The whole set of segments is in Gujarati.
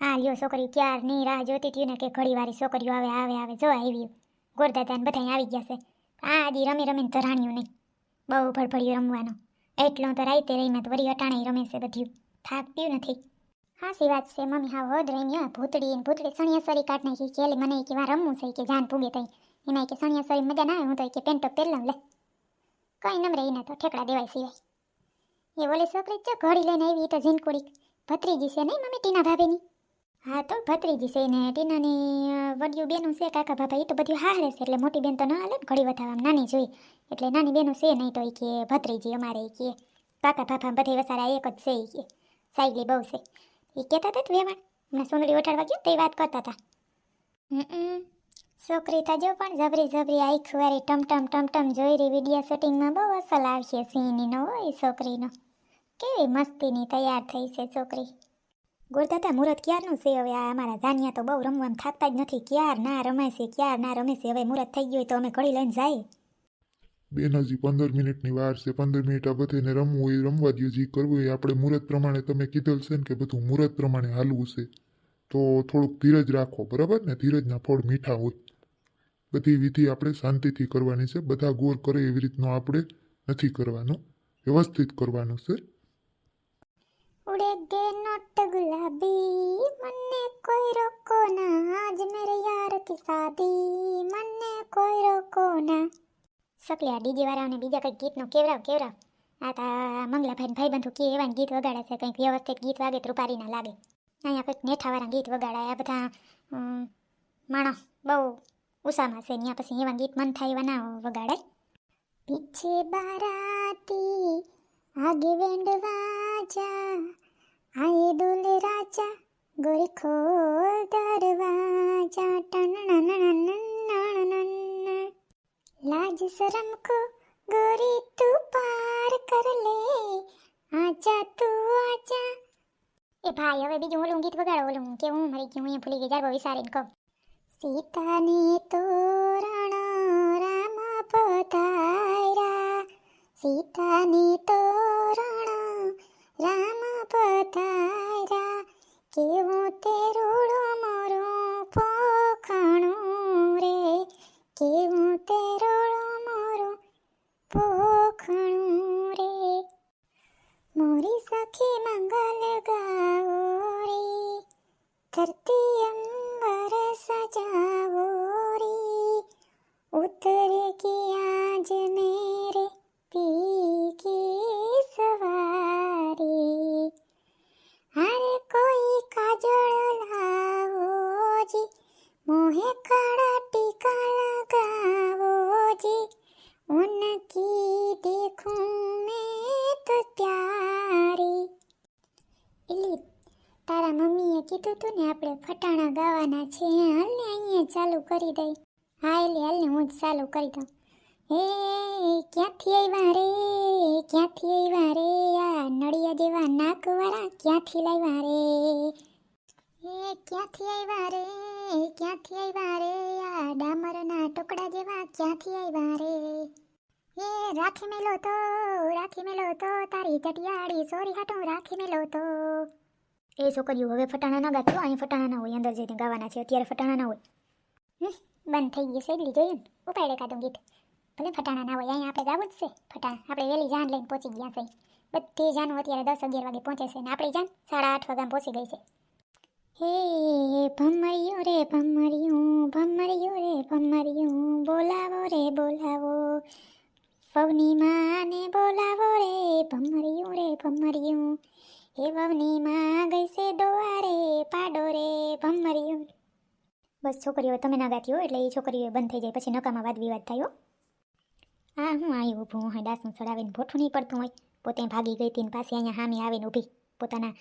આ લ્યો છોકરી, ક્યારની રાહ જોતી હતી ને કે ઘડી વારી છોકરીઓ આવે આવે આવે. જો આવી ગોરદાદા ને બધા આવી ગયા છે. આ આજી રમી રમીને ધરાણ્યું નહીં. બહુ ફળફળ્યું રમવાનું. એટલો તો રાઈતે રહીને તો વળી અટાણે રમે છે બધું થાકતું નથી. હાસી વાત છે, મમ્મી હા વધ હા. ભૂતડી ને ભૂતડી સણિયાસરી કાઢ નાખી. કે મને કે વાર રમવું છે કે જાન પૂગે તઈ. એમાં કે સણિયાસરી મજા ના આવે. હું તો કે, પેન્ટો પહેરલામ, લે. કઈ નમ રહી તો ઠેકડા દેવાય સિવાય. એ બોલે છોકરી જો ઘડી લઈને આવી તો ઝીનકુડી ભત્રીજી છે નહીં મમ્મી ટીના ભાભીની? હા, તો ભત્રીજી છે ને, ટીનાની વડિયું બેનું છે, કાકા ભાભા એ તો બધું હારે છે, એટલે મોટી બેન તો ન હાલે ને, ઘડી વધારવા નાની જોઈ. એટલે નાની બેનું છે નહીં તો એ કે ભત્રીજી અમારે એ કે. કાકા ભાભા બધે વસારા એક જ છે એ કે. સાયલી બહુ છે. એ કહેતા હતા વેવાણ હમણાં સુંદરી ઓઠાડવા ગયો તે વાત કરતા હતા હમ છોકરી તો જો પણ જબરી જબરી આખી વારી ટમ ટમ ટમ ટમ જોઈ રહી, વીડિયો શૂટિંગમાં બહુ અસલ આવશે સીનીનો હોય છોકરીનો. કેવી મસ્તીની તૈયાર થઈ છે છોકરી. ગોરદાદા મુહૂર્ત ક્યારનું છે? હવે આ અમારા જાનિયા તો બહુ રમવાનું થાકતા જ નથી. ક્યાર ના રમે ક્યાર ના રમે છે? હવે મુહૂર્ત થઈ ગયું તો અમે ઘડી લઈને જાય. બેન, હજી પંદર મિનિટની વાર છે. પંદર મિનિટ આ બધાને રમવું હોય, રમવા દો જે કરવું હોય. આપણે મુહૂર્ત પ્રમાણે તમે કીધેલ છે ને કે બધું મુહૂર્ત પ્રમાણે હાલવું છે. તો થોડુંક ધીરજ રાખો, બરાબર ને? ધીરજના ફળ મીઠા હોય. બધી વિધિ આપણે શાંતિથી કરવાની છે. બધા ગોર કરે એવી રીતનો આપણે નથી કરવાનો. વ્યવસ્થિત કરવાનું છે. ઉડે ગે નોટ ગુલાબી મને કોઈ રોકો ના આજ મેરે યાર કી શાદી મને કોઈ રોકો ના સકલ્યા ડીજે વાળા અને બીજા કંઈક ગીતનો કેવરાવ કેવરાવ આતા તા મંગલાભાઈ ભાઈ બંધુ કે એવા ગીત વગાડે છે કંઈક વ્યવસ્થિત ગીત વાગે તો રૂપારી ના લાગે અહીંયા કંઈક નેઠાવાળા ગીત વગાડાય આ બધા માણસ બહુ ઉષામાં છે ત્યાં પછી એવા ગીત મન થાય એવા ના વગાડે પીછે બારાતી આગે વેંડવા રાજા, આયે દુલ રાજા ગોરી ખોલ દરવાજા, ટન લાજ શરમ કો ગોરી તું પાર કર લે, આજા તું આજા. એ ભાઈ, હવે બીજું ઓલું ગીત વગાડો, ઓલું કે હું મરી ગયું અહીંયા ભૂલી ગઈ જાય બહુ વિચારીને કહું. સીતાને તો રામ પધાર્યા. સીતા કીધું તું ને આપણે ફટાણા ગાવાના છે હાલ ને અહીંયા ચાલુ કરી દઈ. હા એટલે હાલ ને હું જ ચાલુ કરી દઉં. એ ક્યાંથી આવ્યા રે? ક્યાંથી આવ્યા રે? આ નળિયા જેવા નાકવાળા ક્યાંથી લાવ્યા રે? એ ક્યાંથી આવ્યા રે? ક્યાંથી આવ્યા રે? આ ડામરના ટુકડા જેવા ક્યાંથી આવ્યા રે? એ રાખી મેલો તો, રાખી મેલો તો, તારી ચટિયાળી સોરી હાટું રાખી મેલો તો. એ છોકરીઓ હવે ફટાણા ના ગાતો, અહીં ફટાણા હોય, અંદર જઈને ગાવાના છે, અત્યારે ફટાણા ના હોય. બંધ થઈ ગયું છે જોયું ને ઉપાડે કાઢું ગીત. ભલે ફટાણા ના હોય અહીંયા આપણે ગાવું જ છે. ફટાણા, આપણે વહેલી જાન લઈને પહોંચી ગયા છે. બધી જાનું અત્યારે દસ અગિયાર વાગે પહોંચે છે ને આપણી જાન સાડા આઠ વાગ્યા પહોંચી ગઈ છે. હે ભમરિયું રે ભમરિયું ભમરિયું રે ભમરિયું બોલાવો રે, બોલાવો. પવની માને બોલાવો રે ભમરિયું રે ભમરિયું હે વવની માં ગઈ છે દોવારે પાડો રે ભમરિયું. બસ છોકરીઓ તમે ના ગાતી હો, એટલે એ છોકરીઓ બંધ થઈ જાય, પછી નકામાં વાદ વિવાદ થાય આ હા હું આવી ઊભું હોય ડાસું ચડાવીને ભોઠું નહીં પડતું હોય. પોતે ભાગી ગઈ હતી પાસે અહીંયા સામે આવીને ઊભી. પોતાના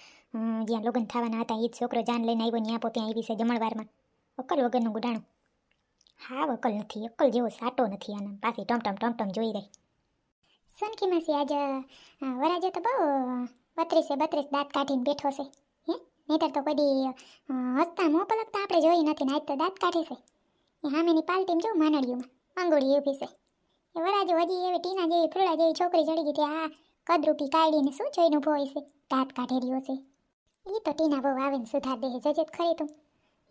જ્યાં લગ્ન થવાના હતા એ જ છોકરો જાન લઈને આવ્યો ત્યાં પોતે આવી છે જમણવારમાં. અકલ વગરનું ગુડાણું. હા અકલ નથી અકલ જેવો સાટો નથી આના. પાછી ટમટમ ટમ ટમ ટમ જોઈ રહી. સનકી માસી આજે વરાજે તો બહુ બત્રીસે બત્રીસ દાંત કાઢીને બેઠો છે હે? નહીતર તો કોઈ દી અ, હસતા મોં પલકતા આપણે જોઈ નથી ને તો દાંત કાઢે છે. એ સામેની પાલટીમાં જો માનડીઓમાં આંગોળી ઊભી છે. એ વરાજો હજી એવી ટીના જેવી ફૂલા જેવી છોકરી ચડી ગઈ હતી આ કદરૂપી કાઢીને શું જોઈને ઊભો હોય છે? દાંત કાઢી રહ્યો છે. એ તો ટીના બહુ આવીને સુધાર દે જજે ખરી તું.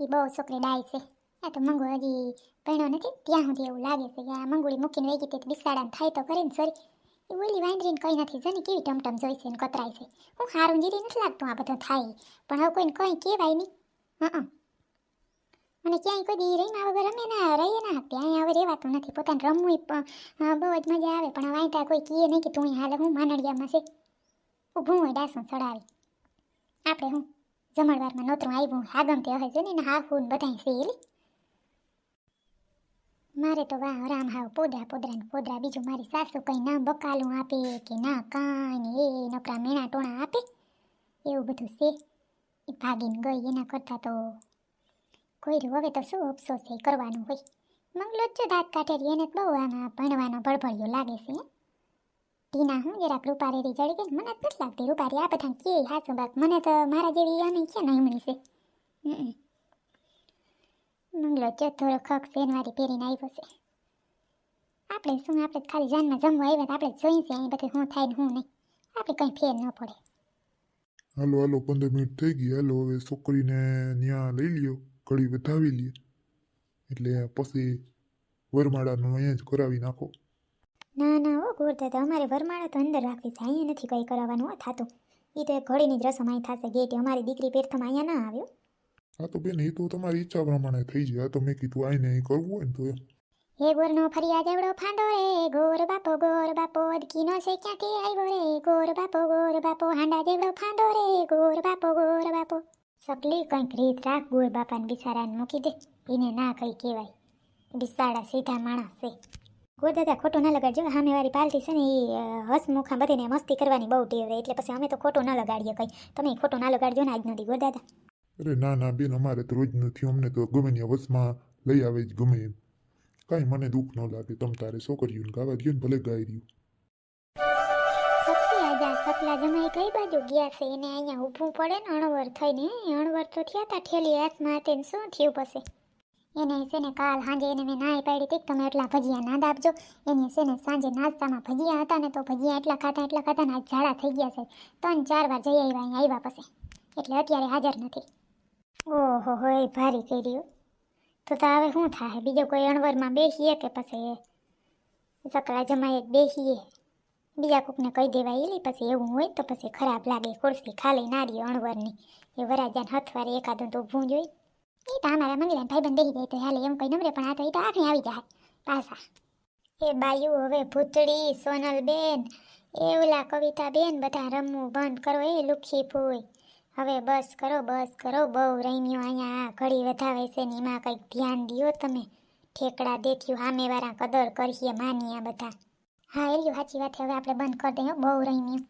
એ બહુ છોકરી ડાય છે. આ તો મંગુ હજી ભણ્યો નથી ત્યાં સુધી એવું લાગે છે કે આ મંગુળી મૂકીને વેગી તે બિસાડાને થાય તો કરીને સરી. એ ઓલી વાંદરીને કંઈ નથી, જને કેવી ટમટમ જોઈ છે કતરાય છે. હું હારું જીરી નથી લાગતું આ બધું થાય પણ હવે કોઈને કંઈ કહેવાય નહીં. હં અને ક્યાંય કોઈ દી રહીને વગર રમે ના રહીએ ના ત્યાં હવે રહેવાતું નથી. પોતાને રમવું બહુ જ મજા આવે. પણ વાંધા કોઈ કહે નહીં કે તું હાલે, હું માનડિયામાં છે. ઊભું હોય, ડાસું ચડાવી. આપણે હું જમણવારમાં નોતરું આવ્યું આગમ તે હવે છે ને એના હાહુ બધાય છે એલી મારે તો વાહ, રામ હાવ પોદરા પોદરા ને પોદરા. બીજું મારી સાસુ કઈ ના બકાલું આપે કે ના કાંઈ એ નકરા મેણા ટોણા આપે. એવું બધું છે. એ ભાગીને ગઈ, એના કરતાં તો કોઈ રહ્યું હવે તો શું અફસોસ છે, કરવાનું હોય. મંગલો જ દાંત કાઢેલી, એને બહુ આમાં ભણવાનો ભળભળિયો લાગે છે. ટીના હું જરાક રૂપારેરી ચડી ગઈ મને નથી લાગતી રૂપારી. આ બધા કે હાચું બાક મને તો મારા જેવી આમે ને હમણી છે? હમ. મંગલો ચો થોડો ખક સેનવારી પહેરીને આવ્યો છે. આપણે શું આપણે ખાલી જાનમાં જમવા આવ્યા તો આપણે જોઈએ છે અહીં બધું શું થાય ને શું નહીં. આપણે કંઈ ફેર ન પડે. હાલો હાલો પંદર મિનિટ થઈ ગઈ. હાલો હવે છોકરીને ત્યાં લઈ લ્યો ઘડી વધાવી લઈએ એટલે પછી વરમાળાનું અહીંયા જ કરાવી નાખો. ના ના હો તો અમારે વરમાળા તો અંદર રાખવી છે. અહીંયા નથી કંઈ કરાવવાનું થાતું. એ તો એક ઘડીની જ રસમ અહીં થશે ગેટે અમારી દીકરી પેરથમાં અહીંયા ના આવ્યો. હા, તો બેન, એ તો તમારી ઈચ્છા પ્રમાણે થઈ જાય. તો મેં કીધું, આઈને અહીં કરવું હોય ને તો એમ. ગોરનો ફરિયાદ એવડો ફાંદો રે ગોર બાપો ગોર બાપો, અદકીનો છે ક્યાંથી આવ્યો રે? ગોર બાપો ગોર બાપો, હાંડા જેવડો ફાંદો રે. ગોર બાપો ગોર બાપો. સકલી કંઈક રીત રાખ, ગોર બાપાને બિચારાને મૂકી દે. એને ના કઈ કહેવાય. બિસાડા સીધા માણસ છે. ગોર દાદા, ખોટું ના લગાડજો. સામેવાળી પાલટી છે ને એ હસમુખા બધીને મસ્તી કરવાની બહુ ટેવ રહે. એટલે પછી અમે તો ખોટું ના લગાડીએ કંઈ. તમે ખોટું ના લગાડજો ને આજનો નથી ગોર દાદા. અરે ના ના, બેન, અમારે તો રોજ નથી, અમને તો ગમેની વસમાં લઈ આવે જ ગમે એમ. કાંઈ મને દુઃખ ન લાગે, તમ તારે છોકરીઓને ગાવા દો ભલે ગાઈ રહ્યું સકલા જમાઈ કઈ બાજુ ગયા છે? એને અહીંયા ઊભું પડે ને અણવર થઈને અણવર તો થયા તા, ઠેલી હાથમાં હતી ને શું થયું પછી? એને છે ને કાલ સાંજે એને મેં નાઈ પાડી હતી તમે એટલા ભજીયા ના દાબજો. એને છે ને સાંજે નાસ્તામાં ભજીયા હતા ને તો ભજીયા એટલા ખાતા એટલા ખાતા ને આજ ઝાડા થઈ ગયા છે. ત્રણ ચાર વાર જઈ આવ્યા અહીંયા આવ્યા પછી. એટલે અત્યારે હાજર નથી. ઓહો, હો, એ ભારી કર્યું. તો તો હવે શું થાય બીજો કોઈ અણવરમાં બેસીએ કે પછી સકલા જમાએ બેસીએ. બીજા કોકને કહી દેવાય એલી પછી એવું હોય તો પછી ખરાબ લાગે. ખુરશી ખાલી નારી અણવરની. એ વરાજાને હથવારે એકાદું તો ઊભું જોઈ એ તો અમારા મંગલાને ભાઈબંધ બેસી જાય તો હાલે, એમ કઈ નમરે, પણ આ તો એ તો આખી આવી જાય પાછા. એ બાયુ હવે ભૂતળી, સોનલબેન, એ ઓલા કવિતાબેન, બધા રમવું બંધ કરો, એ લુખી ફૂઈ હવે બસ કરો બસ કરો. બહુ રમ્યો અહીંયા આ ઘડી વધાવે છે ને એમાં કંઈક ધ્યાન દ્યો તમે. ઠેકડા દેખ્યું સામેવાળા કદર કરીએ, માનીએ બધા. હા એ રહ્યું સાચી વાત હવે આપણે બંધ કરી દઈએ બહુ રમ્યું.